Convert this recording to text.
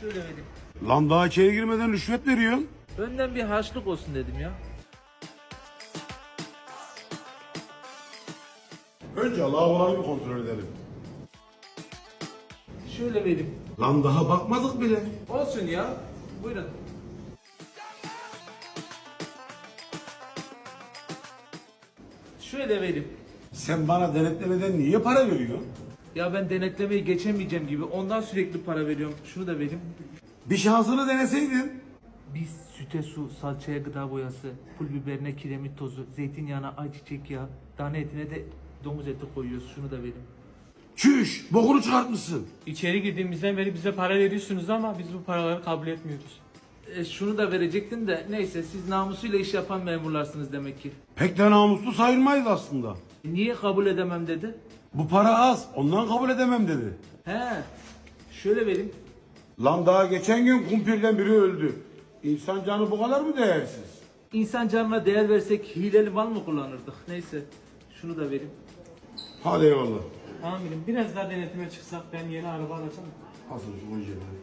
Şöyle vereyim. Lan daha içeri girmeden rüşvet veriyorsun. Önden bir harçlık olsun dedim ya. Önce lavaboları bir kontrol edelim. Şöyle vereyim. Lan daha bakmadık bile. Olsun ya. Buyurun. Şöyle vereyim. Sen bana denetlemeden niye para veriyorsun? Ya ben denetlemeyi geçemeyeceğim gibi ondan sürekli para veriyorum. Şunu da vereyim. Bir şansını deneseydin. Biz süte su, salçaya gıda boyası, pul biberine kiremit tozu, zeytinyağına ayçiçek yağı, dana etine de domuz eti koyuyoruz. Şunu da vereyim. Çüş, bokunu çıkartmışsın. İçeri girdiğimizden beri bize para veriyorsunuz ama biz bu paraları kabul etmiyoruz. E, şunu da verecektim de neyse siz namusuyla iş yapan memurlarsınız demek ki. Pek de namuslu sayılmayız aslında. E, niye kabul edemem dedi? Bu para az, ondan kabul edemem dedi. He. Şöyle vereyim. Lan daha geçen gün kumpirden biri öldü. İnsan canı bu kadar mı değersiz? İnsan canına değer versek hileli mal mı kullanırdık? Neyse. Şunu da vereyim. Hadi eyvallah. Amirim biraz daha denetime çıksak ben yeni araba alacağım. Hazır ojeleri.